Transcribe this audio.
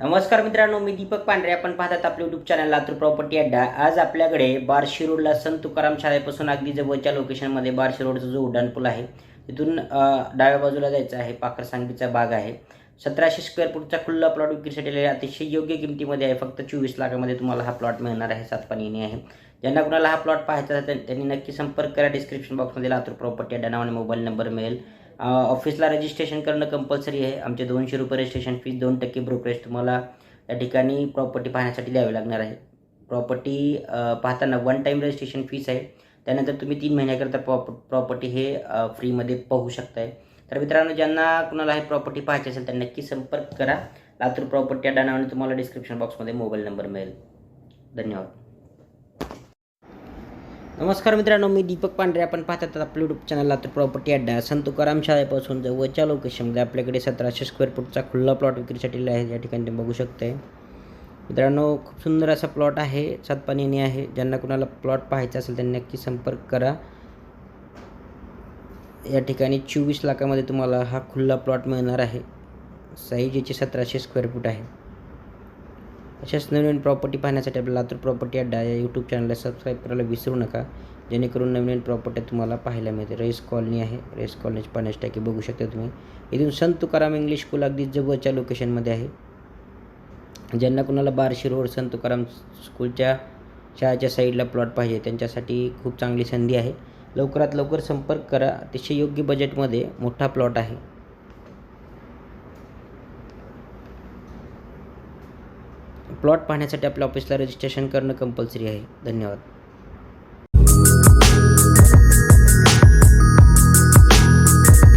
नमस्कार मित्रांनो मी दीपक पांढरे. आपण पाहतात आपल्या युट्यूब चॅनल लातूर प्रॉपर्टी अड्डा. आज आपल्याकडे बार्शी रोडला संत तुकाराम शाळेपासून अगदी जवळच्या लोकेशनमध्ये बार्शी रोडचा जो उड्डाणपूल आहे तिथून डाव्या बाजूला जायचं आहे. पाखरसांगीचा भाग आहे. सतराशे स्क्वेअर फूटचा खुल्ला प्लॉट विक्रीसाठी अतिशय योग्य किमतीमध्ये आहे. फक्त चोवीस लाखामध्ये तुम्हाला हा प्लॉट मिळणार आहे. सात पाणी आहे. ज्यांना कुणाला हा प्लॉट पाहायचा त्यांनी नक्की संपर्क करा. डिस्क्रिप्शन बॉक्समध्ये लातूर प्रॉपर्टी अड्डा नावाने मोबाईल नंबर मिळेल. ऑफिसला रजिस्ट्रेशन करणं कंपल्सरी आहे. आमचे दोनशे रुपये रजिस्ट्रेशन फीस दोन टक्के ब्रोकरेज तुम्हाला त्या ठिकाणी प्रॉपर्टी पाहण्यासाठी द्यावी लागणार आहे. प्रॉपर्टी पाहताना वन टाईम रजिस्ट्रेशन फीस आहे. त्यानंतर तुम्ही तीन महिन्याकरता प्रॉप प्रॉपर्टी हे फ्रीमध्ये पाहू शकताय. तर मित्रांनो ज्यांना कुणाला हे प्रॉपर्टी पाहायची असेल त्यांनी नक्की संपर्क करा. लातूर प्रॉपर्टी या नावाने तुम्हाला डिस्क्रिप्शन बॉक्समध्ये मोबाईल नंबर मिळेल. धन्यवाद. नमस्कार मित्रांनो मी दीपक पांढरे. आपण पाहतात आपल्या यूट्यूब चॅनल लातूर प्रॉपर्टी अड्डा संत तुकाराम शाळेपासून जवळच्या लोकेशनमध्ये आपल्याकडे सतराशे स्क्वेअर फूटचा खुल्ला प्लॉट विक्रीसाठी आहे. या ठिकाणी तुम्ही बघू शकते मित्रांनो खूप सुंदर असा प्लॉट आहे. सातपाणीने आहे. ज्यांना कुणाला प्लॉट पाहायचा असेल त्यांनी नक्की संपर्क करा. या ठिकाणी चोवीस लाखामध्ये तुम्हाला हा खुल्ला प्लॉट मिळणार आहे. साईज याची सतराशे स्क्वेअर फूट आहे. अशाच नवीन प्रॉपर्टी पाहण्यासाठी आपल्या लातूर प्रॉपर्टी अड्डा या यूट्यूब चॅनलला सबस्क्राईब करायला विसरू नका. जेणेकरून नवीन प्रॉपर्टी तुम्हाला पाहायला मिळते. रेस कॉलनी आहे. रेस कॉलनीची पाण्याची टाकी बघू शकता तुम्ही. इथून संत तुकाराम इंग्लिश स्कूल अगदी जवळच्या लोकेशनमध्ये आहे. ज्यांना कुणाला बारशी रोड संत तुकाराम स्कूलच्या शाळेच्या साईडला प्लॉट पाहिजे त्यांच्यासाठी खूप चांगली संधी आहे. लवकरात लवकर संपर्क करा. अतिशय योग्य बजेटमध्ये मोठा प्लॉट आहे. प्लॉट पाहण्यासाठी आपल्या ऑफिसला रजिस्ट्रेशन करणं कंपल्सरी आहे. धन्यवाद.